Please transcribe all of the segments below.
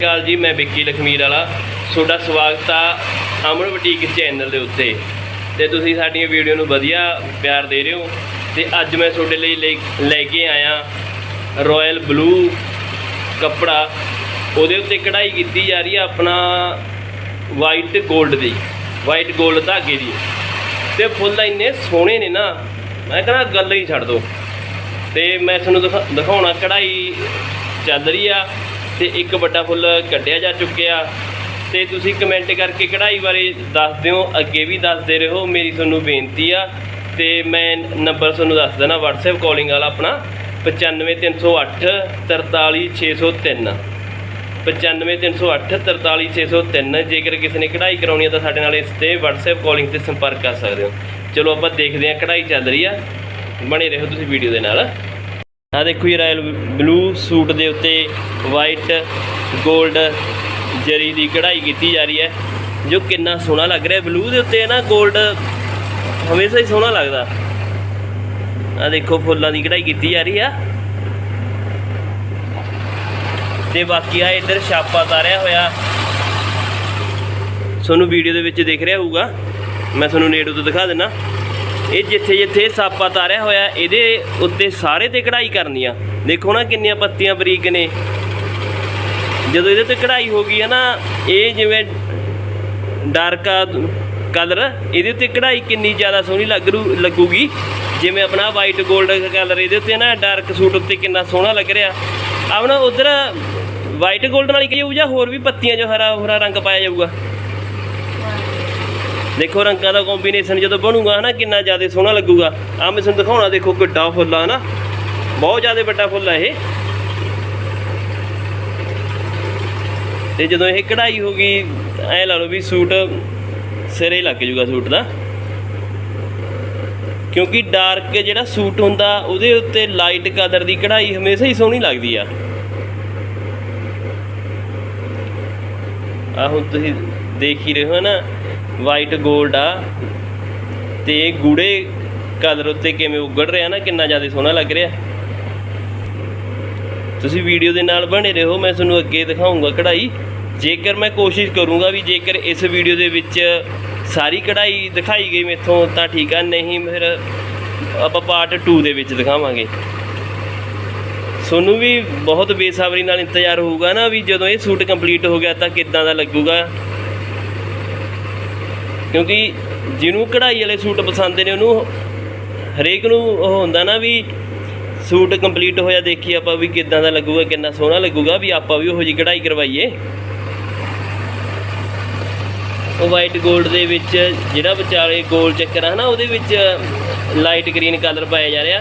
ਸਤਿ ਸ਼੍ਰੀ ਅਕਾਲ ਜੀ, ਮੈਂ ਵਿੱਕੀ ਲਖਮੀਰ ਵਾਲਾ। ਤੁਹਾਡਾ ਸਵਾਗਤ ਆ ਅਮਨ ਬੁਟੀਕ ਚੈਨਲ ਦੇ ਉੱਤੇ। ਤੇ ਤੁਸੀਂ ਸਾਡੀਆਂ ਵੀਡੀਓ ਨੂੰ ਵਧੀਆ ਪਿਆਰ ਦੇ ਰਹੇ ਹੋ। ਤੇ ਅੱਜ ਮੈਂ ਤੁਹਾਡੇ ਲਈ ਲੈ- ਲੈ ਕੇ ਆਇਆ ਰਾਇਲ ਬਲੂ ਕੱਪੜਾ। ਉਹਦੇ ਉੱਤੇ ਕਢਾਈ ਕੀਤੀ ਜਾ ਰਹੀ ਆ ਆਪਣਾ ਵਾਈਟ 골ਡ ਦੀ, ਵਾਈਟ 골ਡ ਧਾਗੇ ਦੀ। ਤੇ ਫੁੱਲ ਇੰਨੇ ਸੋਹਣੇ ਨੇ ਨਾ, ਮੈਂ ਕਹਿੰਦਾ ਗੱਲ ਹੀ ਛੱਡ ਦੋ। ਤੇ ਮੈਂ ਤੁਹਾਨੂੰ ਦਿਖਾ- ਦਿਖਾਉਣਾ ਕਢਾਈ ਚੱਲ ਰਹੀ ਆ। ਤੇ ਇੱਕ ਵੱਡਾ ਫੁੱਲ ਕੱਢਿਆ ਜਾ ਚੁੱਕਿਆ। ਤੇ ਤੁਸੀਂ ਕਮੈਂਟ ਕਰਕੇ ਕਢਾਈ ਬਾਰੇ ਦੱਸ ਦਿਓ, ਅੱਗੇ ਵੀ ਦੱਸਦੇ ਰਹੋ, ਮੇਰੀ ਤੁਹਾਨੂੰ ਬੇਨਤੀ ਆ। ਤੇ ਮੈਂ ਨੰਬਰ ਤੁਹਾਨੂੰ ਦੱਸ ਦੇਣਾ WhatsApp ਕਾਲਿੰਗ ਵਾਲਾ ਆਪਣਾ 95308 43603 95308 43603 ਜੇਕਰ ਕਿਸੇ ਨੇ ਕਢਾਈ ਕਰਾਉਣੀ ਹੈ ਤਾਂ ਸਾਡੇ ਨਾਲ ਇਸ ਤੇ WhatsApp ਕਾਲਿੰਗ ਤੇ ਸੰਪਰਕ ਕਰ ਸਕਦੇ ਹੋ। ਚਲੋ ਆਪਾਂ ਦੇਖਦੇ ਹਾਂ ਕਢਾਈ ਚੱਲ ਰਹੀ ਆ। ਬਣੇ ਰਹੋ ਤੁਸੀਂ ਵੀਡੀਓ ਦੇ ਨਾਲ। ਆ ਦੇਖੋ ਜੀ, ਰਾਇਲ ਬਲੂ ਸੂਟ ਦੇ ਉੱਤੇ ਵਾਈਟ 골ਡ ਜਰੀ ਦੀ ਕਢਾਈ ਕੀਤੀ ਜਾ ਰਹੀ ਹੈ, ਜੋ ਕਿੰਨਾ ਸੋਹਣਾ ਲੱਗ ਰਿਹਾ। ਬਲੂ ਦੇ ਉੱਤੇ ਨਾ 골ਡ ਹਮੇਸ਼ਾ ਹੀ ਸੋਹਣਾ ਲੱਗਦਾ। ਆ ਦੇਖੋ, ਫੁੱਲਾਂ ਦੀ ਕਢਾਈ ਕੀਤੀ ਜਾ ਰਹੀ ਆ। ਤੇ ਬਾਕੀ ਆ ਇੱਧਰ ਛਾਪਾ ਤਾਰਿਆ ਹੋਇਆ। ਤੁਹਾਨੂੰ ਵੀਡੀਓ ਦੇ ਵਿੱਚ ਦਿਖ ਰਿਹਾ ਹੋਊਗਾ। ਮੈਂ ਤੁਹਾਨੂੰ ਨੇੜੇ ਤੋਂ ਦਿਖਾ ਦਿੰਨਾ ਇਹ ਜਿੱਥੇ ਜਿੱਥੇ ਸਾਪਾ ਤਾਰਿਆ ਹੋਇਆ, ਇਹਦੇ ਉੱਤੇ ਸਾਰੇ ਤੇ ਕਢਾਈ ਕਰਨੀ ਆ ਦੇਖੋ ਨਾ ਕਿੰਨੀਆਂ ਪੱਤੀਆਂ ਬਰੀਕ ਨੇ। ਜਦੋਂ ਇਹਦੇ ਤੇ ਕਢਾਈ ਹੋ ਗਈ ਹੈ ਨਾ, ਇਹ ਜਿਵੇਂ ਡਾਰਕ ਕਲਰ, ਇਹਦੇ ਉੱਤੇ ਕਢਾਈ ਕਿੰਨੀ ਜ਼ਿਆਦਾ ਸੋਹਣੀ ਲੱਗ ਰੂ ਲੱਗੂਗੀ। ਜਿਵੇਂ ਆਪਣਾ ਵਾਈਟ 골ਡ ਕਲਰ ਇਹਦੇ ਉੱਤੇ ਨਾ ਡਾਰਕ ਸੂਟ ਉੱਤੇ ਕਿੰਨਾ ਸੋਹਣਾ ਲੱਗ ਰਿਹਾ। ਆਪਣਾ ਉਧਰ ਵਾਈਟ 골ਡ ਨਾਲ ਹੀ ਜਾਊ ਜਾਂ ਹੋਰ ਵੀ ਪੱਤੀਆਂ ਜੋ ਹਰਾ ਹਰਾ ਰੰਗ ਪਾਇਆ ਜਾਊਗਾ? ਦੇਖੋ ਰੰਗਾਂ ਦਾ ਕੰਬੀਨੇਸ਼ਨ ਜਦੋਂ ਬਣੂਗਾ ਹਨਾ, ਕਿੰਨਾ ਜ਼ਿਆਦਾ ਸੋਹਣਾ ਲੱਗੂਗਾ। ਆ ਮੈਂ ਤੁਹਾਨੂੰ ਦਿਖਾਉਣਾ, ਦੇਖੋ ਕਿੱਡਾ ਫੁੱਲ ਆ ਹਨਾ। ਬਹੁਤ ਜ਼ਿਆਦਾ ਵੱਡਾ ਫੁੱਲ ਆ ਇਹ। ਤੇ ਜਦੋਂ ਇਹ ਕਢਾਈ ਹੋ ਗਈ, ਐ ਲਾ ਲਓ ਵੀ ਸੂਟ ਸਿਰੇ ਲੱਗ ਜੂਗਾ ਸੂਟ ਦਾ। ਕਿਉਂਕਿ ਡਾਰਕ ਜਿਹੜਾ ਸੂਟ ਹੁੰਦਾ, ਉਹਦੇ ਉੱਤੇ ਲਾਈਟ ਕਲਰ ਦੀ ਕਢਾਈ ਹਮੇਸ਼ਾ ਹੀ ਸੋਹਣੀ ਲੱਗਦੀ ਆ। ਆ ਹੁਣ ਤੁਸੀਂ ਦੇਖ ਹੀ ਰਹੇ ਹੋ ਨਾ ਵਾਈਟ 골ਡ ਆ। ਤੇ ਇਹ ਗੂੜੇ ਕਲਰ ਉੱਤੇ ਕਿਵੇਂ ਉਗੜ ਰਿਹਾ ਨਾ, ਕਿੰਨਾ ਜ਼ਿਆਦਾ ਸੋਹਣਾ ਲੱਗ ਰਿਹਾ। ਤੁਸੀਂ ਵੀਡੀਓ ਦੇ ਨਾਲ ਬਣੇ ਰਹੋ, ਮੈਂ ਤੁਹਾਨੂੰ ਅੱਗੇ ਦਿਖਾਉਂਗਾ ਕਢਾਈ। ਜੇਕਰ ਮੈਂ ਕੋਸ਼ਿਸ਼ ਕਰੂੰਗਾ ਵੀ ਜੇਕਰ ਇਸ ਵੀਡੀਓ ਦੇ ਵਿੱਚ ਸਾਰੀ ਕਢਾਈ ਦਿਖਾਈ ਗਈ ਮੇਥੋਂ, ਤਾਂ ਠੀਕ ਆ, ਨਹੀਂ ਫਿਰ ਆਪਾਂ ਪਾਰਟ 2 ਦੇ ਵਿੱਚ ਦਿਖਾਵਾਂਗੇ। ਤੁਹਾਨੂੰ ਵੀ ਬਹੁਤ ਬੇਸਬਰੀ ਨਾਲ ਇੰਤਜ਼ਾਰ ਹੋਊਗਾ ਨਾ ਵੀ ਜਦੋਂ ਇਹ ਸੂਟ ਕੰਪਲੀਟ ਹੋ ਗਿਆ ਤਾਂ ਕਿੱਦਾਂ ਦਾ ਲੱਗੂਗਾ। ਕਿਉਂਕਿ ਜਿਹਨੂੰ ਕਢਾਈ ਵਾਲੇ ਸੂਟ ਪਸੰਦ ਨੇ, ਉਹਨੂੰ ਹਰੇਕ ਨੂੰ ਉਹ ਹੁੰਦਾ ਨਾ ਵੀ ਸੂਟ ਕੰਪਲੀਟ ਹੋਇਆ ਦੇਖੀ ਆਪਾਂ ਵੀ ਕਿੱਦਾਂ ਦਾ ਲੱਗੂਗਾ, ਕਿੰਨਾ ਸੋਹਣਾ ਲੱਗੂਗਾ, ਵੀ ਆਪਾਂ ਵੀ ਉਹੋ ਜਿਹੀ ਕਢਾਈ ਕਰਵਾਈਏ। ਉਹ ਵਾਈਟ 골ਡ ਦੇ ਵਿੱਚ ਜਿਹੜਾ ਵਿਚਾਲੇ ਗੋਲ ਚੱਕਰ ਆ ਨਾ ਉਹਦੇ ਵਿੱਚ ਲਾਈਟ ਗ੍ਰੀਨ ਕਲਰ ਪਾਇਆ ਜਾ ਰਿਹਾ।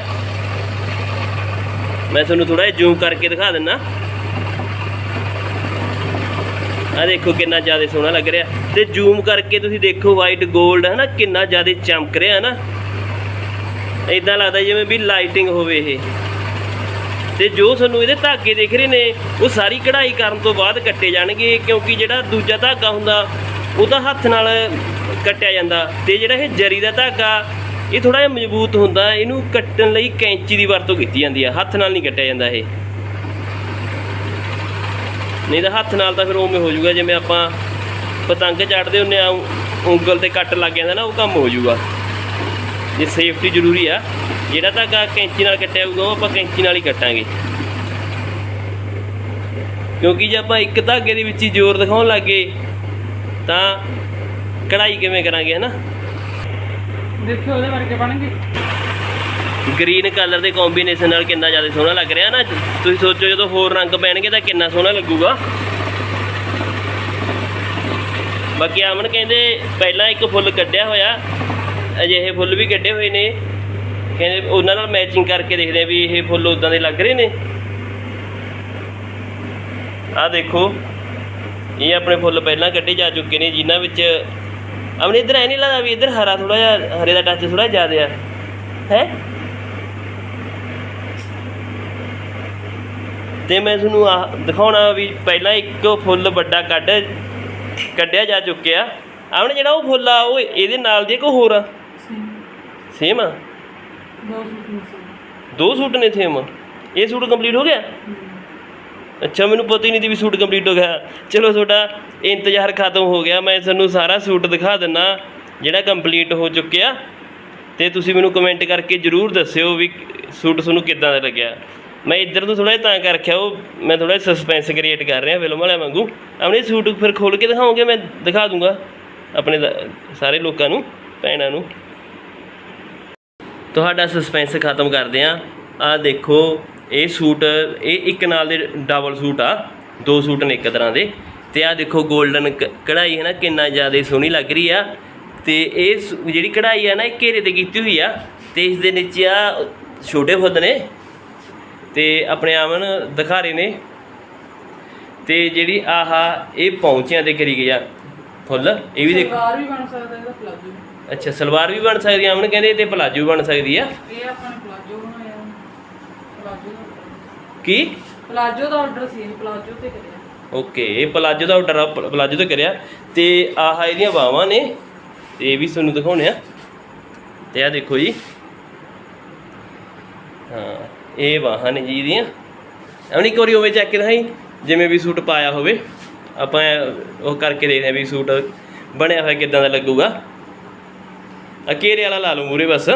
ਮੈਂ ਤੁਹਾਨੂੰ ਥੋੜਾ ਜਿਹਾ ਜ਼ੂਮ ਕਰਕੇ ਦਿਖਾ ਦਿੰਨਾ ਆ ਦੇਖੋ ਕਿੰਨਾ ਜ਼ਿਆਦਾ ਸੋਹਣਾ ਲੱਗ ਰਿਹਾ। ਤੇ ਜ਼ੂਮ ਕਰਕੇ ਤੁਸੀਂ ਦੇਖੋ ਵਾਈਟ 골ਡ ਹੈ ਨਾ, ਕਿੰਨਾ ਜ਼ਿਆਦਾ ਚਮਕ ਰਿਹਾ ਹੈ ਨਾ। ਇਦਾਂ ਲੱਗਦਾ ਜਿਵੇਂ ਵੀ ਲਾਈਟਿੰਗ ਹੋਵੇ ਇਹ। ਤੇ ਜੋ ਤੁਹਾਨੂੰ ਇਹਦੇ ਧਾਗੇ ਦਿਖ ਰਹੇ ਨੇ, ਉਹ ਸਾਰੀ ਕਢਾਈ ਕਰਨ ਤੋਂ ਬਾਅਦ ਕੱਟੇ ਜਾਣਗੇ, ਕਿਉਂਕਿ ਜਿਹੜਾ ਦੂਜਾ ਧਾਗਾ ਹੁੰਦਾ ਉਹ ਤਾਂ ਹੱਥ ਨਾਲ ਕੱਟਿਆ ਜਾਂਦਾ। ਤੇ ਜਿਹੜਾ ਇਹ ਜਰੀ ਦਾ ਧਾਗਾ, ਇਹ ਥੋੜਾ ਜਿਹਾ ਮਜ਼ਬੂਤ ਹੁੰਦਾ, ਇਹਨੂੰ ਕੱਟਣ ਲਈ ਕੈਂਚੀ ਦੀ ਵਰਤੋਂ ਕੀਤੀ ਜਾਂਦੀ ਹੈ ਹੱਥ ਨਾਲ ਨਹੀਂ ਕੱਟਿਆ ਜਾਂਦਾ ਇਹ। ਨਹੀਂ ਤਾਂ ਹੱਥ ਨਾਲ ਤਾਂ ਫਿਰ ਉਵੇਂ ਹੋ ਜਾਊਗਾ, ਜਿਵੇਂ ਆਪਾਂ ਪਤੰਗ ਚੜਦੇ ਹੁੰਨੇ ਆ ਉਂਗਲ ਤੇ ਕੱਟ ਲੱਗ ਜਾਂਦਾ ਨਾ, ਉਹ ਕੰਮ ਹੋ ਜਾਊਗਾ। ਜੇ ਸੇਫਟੀ ਜ਼ਰੂਰੀ ਆ, ਜਿਹੜਾ ਧਾਗਾ ਕੈਂਚੀ ਨਾਲ ਕੱਟਿਆ ਹੋਊਗਾ, ਉਹ ਆਪਾਂ ਕੈਂਚੀ ਨਾਲ ਹੀ ਕੱਟਾਂਗੇ। ਕਿਉਂਕਿ ਜੇ ਆਪਾਂ ਇੱਕ ਧਾਗੇ ਦੇ ਵਿੱਚ ਹੀ ਜ਼ੋਰ ਦਿਖਾਉਣ ਲੱਗੇ ਤਾਂ ਕਢਾਈ ਕਿਵੇਂ ਕਰਾਂਗੇ, ਹਨਾ? ਦੇਖਿਓ ਉਹਦੇ ਵਰਗੇ ਬਣਨਗੇ। ਗ੍ਰੀਨ ਕਲਰ ਦੇ ਕੰਬੀਨੇਸ਼ਨ ਨਾਲ ਕਿੰਨਾ ਜ਼ਿਆਦਾ ਸੋਹਣਾ ਲੱਗ ਰਿਹਾ ਨਾ ਤੁਸੀਂ ਸੋਚੋ ਜਦੋਂ ਹੋਰ ਰੰਗ ਪੈਣਗੇ ਤਾਂ ਕਿੰਨਾ ਸੋਹਣਾ ਲੱਗੂਗਾ। ਬਾਕੀ ਆਮਨ ਕਹਿੰਦੇ ਪਹਿਲਾਂ ਇੱਕ ਫੁੱਲ ਕੱਢਿਆ ਹੋਇਆ, ਅਜਿਹੇ ਫੁੱਲ ਵੀ ਕੱਢੇ ਹੋਏ ਨੇ। ਕਹਿੰਦੇ ਉਹਨਾਂ ਨਾਲ ਮੈਚਿੰਗ ਕਰਕੇ ਦੇਖਦੇ ਆ ਵੀ ਇਹ ਫੁੱਲ ਉਦਾਂ ਦੇ ਲੱਗ ਰਹੇ ਨੇ। ਆਹ ਦੇਖੋ, ਇਹ ਆਪਣੇ ਫੁੱਲ ਪਹਿਲਾਂ ਕੱਢੇ ਜਾ ਚੁੱਕੇ ਨੇ, ਜਿਨ੍ਹਾਂ ਵਿੱਚ ਆਪਣੇ ਇੱਧਰ ਐ ਨਹੀਂ ਲੱਗਦਾ ਵੀ ਇੱਧਰ ਹਰਾ ਥੋੜਾ ਜਿਹਾ, ਹਰੇ ਦਾ ਟੱਚ ਥੋੜਾ ਜ਼ਿਆਦਾ ਆ। ਹੈ? ਤੇ ਮੈਂ ਤੁਹਾਨੂੰ ਆਹ ਦਿਖਾਉਣਾ ਵੀ ਪਹਿਲਾਂ ਇੱਕ ਫੁੱਲ ਵੱਡਾ ਕੱਢ ਕੱਢਿਆ ਜਾ ਚੁੱਕਿਆ। ਆਵਣ ਜਿਹੜਾ ਉਹ ਫੁੱਲ ਆ ਉਹ ਇਹਦੇ ਨਾਲ ਦੀ ਕੋਈ ਹੋਰ ਆ। ਸੇਮ ਆ? ਦੋ ਸੂਟ ਮਿਸ ਦੋ ਸੂਟ ਨੇ ਸੇਮ ਇਹ ਸੂਟ ਕੰਪਲੀਟ ਹੋ ਗਿਆ? ਅੱਛਾ ਮੈਨੂੰ ਪਤਾ ਹੀ ਨਹੀਂ ਸੀ ਵੀ ਸੂਟ ਕੰਪਲੀਟ ਹੋ ਗਿਆ। ਚਲੋ ਤੁਹਾਡਾ ਇੰਤਜ਼ਾਰ ਖਤਮ ਹੋ ਗਿਆ। ਮੈਂ ਤੁਹਾਨੂੰ ਸਾਰਾ ਸੂਟ ਦਿਖਾ ਦਿੰਨਾ ਜਿਹੜਾ ਕੰਪਲੀਟ ਹੋ ਚੁੱਕਿਆ। ਤੇ ਤੁਸੀਂ ਮੈਨੂੰ ਕਮੈਂਟ ਕਰਕੇ ਜਰੂਰ ਦੱਸਿਓ ਵੀ ਸੂਟ ਤੁਹਾਨੂੰ ਕਿੱਦਾਂ ਦਾ ਲੱਗਿਆ। ਮੈਂ ਇੱਧਰ ਤੋਂ ਥੋੜਾ ਜਿਹਾ ਤਾਂ ਕਰ ਰੱਖਿਆ, ਉਹ ਮੈਂ ਥੋੜਾ ਸਸਪੈਂਸ ਕ੍ਰੀਏਟ ਕਰ ਰਿਹਾ ਫਿਲਮ ਵਾਲਿਆਂ ਵਾਂਗੂ। ਆਪਣੇ ਸੂਟ ਫਿਰ ਖੋਲ ਕੇ ਦਿਖਾਉਂਗੇ, ਮੈਂ ਦਿਖਾ ਦੂੰਗਾ ਆਪਣੇ ਸਾਰੇ ਲੋਕਾਂ ਨੂੰ, ਭੈਣਾਂ ਨੂੰ। ਤੁਹਾਡਾ ਸਸਪੈਂਸ ਖਤਮ ਕਰਦੇ ਆ। ਆ ਦੇਖੋ, ਇਹ ਸੂਟ ਇਹ ਇੱਕ ਨਾਲ ਦੇ ਡਬਲ ਸੂਟ ਆ, ਦੋ ਸੂਟ ਨੇ ਇੱਕ ਤਰ੍ਹਾਂ ਦੇ। ਤੇ ਆ ਦੇਖੋ 골ਡਨ ਕਢਾਈ ਹੈ ਨਾ, ਕਿੰਨਾ ਜ਼ਿਆਦਾ ਸੋਹਣੀ ਲੱਗ ਰਹੀ ਆ। ਤੇ ਇਹ ਸ- ਜਿਹੜੀ ਕਢਾਈ ਆ ਨਾ, ਇਹ ਘੇਰੇ ਤੇ ਕੀਤੀ ਹੋਈ ਆ। ਤੇ ਇਸ ਦੇ ਨੀਚੇ ਆ ਛੋਟੇ ਫੁੱਦ ਨੇ। ਤੇ ਆਪਣੇ ਆਮਨ ਦਿਖਾਰੇ ਨੇ। ਤੇ ਜਿਹੜੀ ਆਹਾ ਇਹ ਪੌਂਚਿਆਂ ਤੇ ਕਰੀ ਗਈ ਆ ਫੁੱਲ ਇਹ ਵੀ ਦੇਖੋ। ਸਲਵਾਰ ਵੀ ਬਣ ਸਕਦਾ ਇਹਦਾ ਪਲਾਜੋ ਅੱਛਾ ਸਲਵਾਰ ਵੀ ਬਣ ਸਕਦੀ ਆਮਨ ਕਹਿੰਦੇ ਤੇ ਪਲਾਜੋ ਵੀ ਬਣ ਸਕਦੀ ਆ। ਇਹ ਆਪਾਂ ਨੇ ਪਲਾਜੋ ਬਣਾਇਆ ਪਲਾਜੋ ਦਾ ਕੀ? ਪਲਾਜੋ ਦਾ ਆਰਡਰ ਸੀ ਪਲਾਜੋ ਤੇ ਕਰਿਆ। ਓਕੇ ਇਹ ਪਲਾਜੋ ਦਾ ਆਰਡਰ ਪਲਾਜੋ ਤੇ ਕਰਿਆ। ਤੇ ਆਹ ਇਹਦੀਆਂ ਬਾਹਾਂ ਨੇ ਤੇ ਇਹ ਵੀ ਤੁਹਾਨੂੰ ਦਿਖਾਉਣੇ ਆ। ਤੇ ਆ ਦੇਖੋ ਜੀ। ਹਾਂ। ਇਹ ਬਾਹਾਂ ਨੇ ਜੀ ਦੀਆਂ। ਐਵੇਂ ਇੱਕ ਵਾਰੀ ਹੋਵੇ ਚੈੱਕ ਦਿਖਾਈ ਜਿਵੇਂ ਵੀ ਸੂਟ ਪਾਇਆ ਹੋਵੇ। ਆਪਾਂ ਉਹ ਕਰਕੇ ਦੇਖਦੇ ਆ ਵੀ ਸੂਟ ਬਣਿਆ ਹੋਇਆ ਕਿਦਾਂ ਦਾ ਲੱਗੂਗਾ। ਆ ਘੇਰੇ ਵਾਲਾ ਲਾ ਲਓ ਮੂਰੇ ਬਸ।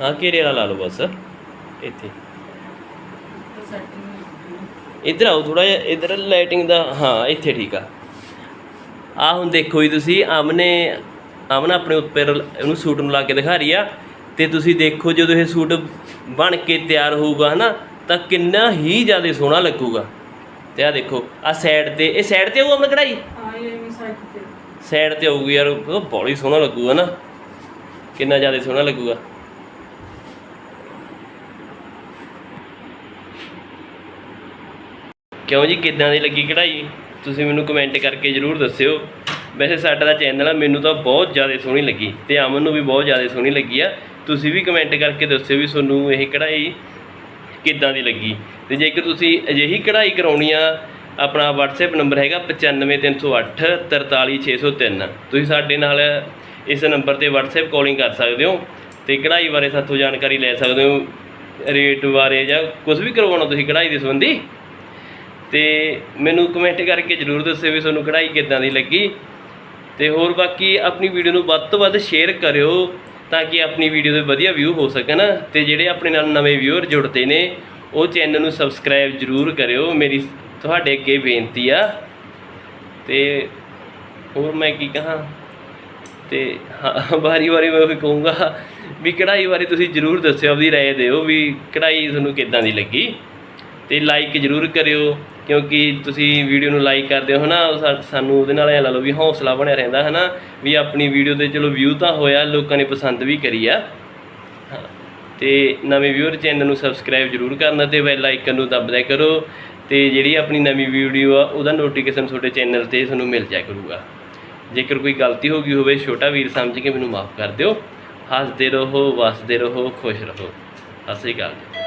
ਹਾਂ ਘੇਰੇ ਵਾਲਾ ਲਾ ਲਓ ਬਸ, ਇੱਥੇ। ਸੈਟਿੰਗ ਇੱਧਰ ਆਓ ਥੋੜਾ ਜਿਹਾ ਇੱਧਰ ਲਾਈਟਿੰਗ ਦਾ ਹਾਂ ਇੱਥੇ ਠੀਕ ਆ। ਆ ਹੁਣ ਦੇਖੋ ਜੀ ਤੁਸੀਂ ਆਮਨੇ ਆਮਨਾ ਆਪਣੇ ਉੱਪਰ ਇਹਨੂੰ ਸੂਟ ਨੂੰ ਲਾ ਕੇ ਦਿਖਾ ਰਹੀ ਆ। ਤੇ ਤੁਸੀਂ ਦੇਖੋ ਜਦੋਂ ਇਹ ਸੂਟ ਬਣ ਕੇ ਤਿਆਰ ਹੋਊਗਾ ਹਨਾ ਤਾਂ ਕਿੰਨਾ ਹੀ ਜ਼ਿਆਦਾ ਸੋਹਣਾ ਲੱਗੂਗਾ। ਤੇ ਆ ਦੇਖੋ ਆ ਸਾਈਡ ਤੇ ਇਹ ਸਾਈਡ ਤੇ ਆਊ ਆਪਣਾ ਕਢਾਈ? ਹਾਂ ਇਹ ਸਾਈਡ ਤੇ। ਸਾਈਡ ਤੇ ਆਊਗੀ ਯਾਰ ਬਹੁਤ ਹੀ ਸੋਹਣਾ ਲੱਗੂਗਾ ਨਾ ਕਿੰਨਾ ਜ਼ਿਆਦਾ ਸੋਹਣਾ ਲੱਗੂਗਾ। ਕਿਉਂ ਜੀ? ਕਿੱਦਾਂ ਦੀ ਲੱਗੀ ਕਢਾਈ? ਤੁਸੀਂ ਮੈਨੂੰ ਕਮੈਂਟ ਕਰਕੇ ਜਰੂਰ ਦੱਸਿਓ। ਵੈਸੇ ਸਾਡਾ ਦਾ ਚੈਨਲ ਆ, ਮੈਨੂੰ ਤਾਂ ਬਹੁਤ ਜ਼ਿਆਦਾ ਸੋਹਣੀ ਲੱਗੀ ਤੇ ਅਮਨ ਨੂੰ ਵੀ ਬਹੁਤ ਜ਼ਿਆਦਾ ਸੋਹਣੀ ਲੱਗੀ ਆ। ਤੁਸੀਂ ਵੀ ਕਮੈਂਟ ਕਰਕੇ ਦੱਸਿਓ ਵੀ ਤੁਹਾਨੂੰ ਇਹ ਕਢਾਈ ਕਿੱਦਾਂ ਦੀ ਲੱਗੀ। ਤੇ ਜੇਕਰ ਤੁਸੀਂ ਅਜਿਹੀ ਕਢਾਈ ਕਰਾਉਣੀ ਆ, ਆਪਣਾ WhatsApp ਨੰਬਰ ਹੈਗਾ 95308 43603 ਤੁਸੀਂ ਸਾਡੇ ਨਾਲ ਇਸ ਨੰਬਰ ਤੇ WhatsApp ਕਾਲਿੰਗ ਕਰ ਸਕਦੇ ਹੋ ਤੇ ਕਢਾਈ ਬਾਰੇ ਸਾਥੋਂ ਜਾਣਕਾਰੀ ਲੈ ਸਕਦੇ ਹੋ। ਰੇਟ ਬਾਰੇ ਜਾਂ ਕੁਝ ਵੀ ਕਰਵਾਉਣਾ ਤੁਸੀਂ ਕਢਾਈ ਦੇ ਸੰਬੰਧੀ। ਤੇ ਮੈਨੂੰ ਕਮੈਂਟ ਕਰਕੇ ਜਰੂਰ ਦੱਸਿਓ ਵੀ ਤੁਹਾਨੂੰ ਕਢਾਈ ਕਿੱਦਾਂ ਦੀ ਲੱਗੀ। ਤੇ ਹੋਰ ਬਾਕੀ ਆਪਣੀ ਵੀਡੀਓ ਨੂੰ ਵੱਧ ਤੋਂ ਵੱਧ ਸ਼ੇਅਰ ਕਰਿਓ ਤਾਂ ਕਿ ਆਪਣੀ ਵੀਡੀਓ ਦੇ ਵਧੀਆ ਵਿਊ ਹੋ ਸਕਣ। ਤੇ ਜਿਹੜੇ ਆਪਣੇ ਨਾਲ ਨਵੇਂ ਵਿਊਅਰ ਜੁੜਦੇ ਨੇ, ਉਹ ਚੈਨਲ ਨੂੰ ਸਬਸਕ੍ਰਾਈਬ ਜਰੂਰ ਕਰਿਓ। ਮੇਰੀ ਤੁਹਾਡੇ ਅੱਗੇ ਬੇਨਤੀ ਆ। ਤੇ ਹੋਰ ਮੈਂ ਕੀ ਕਹਾਂ? ਤੇ ਹਾਂ, ਵਾਰੀ ਵਾਰੀ ਮੈਂ ਉਹ ਕਹੂੰਗਾ ਵੀ ਕਢਾਈ ਬਾਰੇ ਤੁਸੀਂ ਜਰੂਰ ਦੱਸਿਓ, ਆਪਦੀ ਰਾਏ ਦਿਓ ਵੀ ਕਢਾਈ ਤੁਹਾਨੂੰ ਕਿੱਦਾਂ ਦੀ ਲੱਗੀ। ਤੇ ਲਾਈਕ ਜਰੂਰ ਕਰਿਓ ਕਿਉਂਕਿ ਤੁਸੀਂ ਵੀਡੀਓ ਨੂੰ ਲਾਈਕ ਕਰਦੇ ਹੋ ਹਨਾ ਉਹ ਸਾਨੂੰ ਉਹਦੇ ਨਾਲ ਐ ਲਾ ਲਓ ਵੀ ਹੌਸਲਾ ਬਣਿਆ ਰਹਿੰਦਾ ਹੈ ਨਾ ਵੀ ਆਪਣੀ ਵੀਡੀਓ ਤੇ ਚਲੋ ਵਿਊ ਤਾਂ ਹੋਇਆ ਲੋਕਾਂ ਨੇ ਪਸੰਦ ਵੀ ਕਰੀ ਆ। ਹਾਂ, ਤੇ ਨਵੇਂ ਵਿਊਅਰ ਚੈਨਲ ਨੂੰ ਸਬਸਕ੍ਰਾਈਬ ਜਰੂਰ ਕਰਨਾ ਤੇ ਬੈਲ ਆਈਕਨ ਨੂੰ ਦਬਦਿਆ ਕਰੋ ਤੇ ਜਿਹੜੀ ਆਪਣੀ ਨਵੀਂ ਵੀਡੀਓ ਆ ਉਹਦਾ ਨੋਟੀਫਿਕੇਸ਼ਨ ਤੁਹਾਡੇ ਚੈਨਲ ਤੇ ਤੁਹਾਨੂੰ ਮਿਲ ਜਾਇਆ ਕਰੂਗਾ। ਜੇਕਰ ਕੋਈ ਗਲਤੀ ਹੋ ਗਈ ਹੋਵੇ ਛੋਟਾ ਵੀਰ ਸਮਝ ਕੇ ਮੈਨੂੰ ਮਾਫ ਕਰ ਦਿਓ। ਹੱਸਦੇ ਰਹੋ ਵਸਦੇ ਰਹੋ ਖੁਸ਼ ਰਹੋ। ਸਤਿ ਸ਼੍ਰੀ ਅਕਾਲ ਜੀ।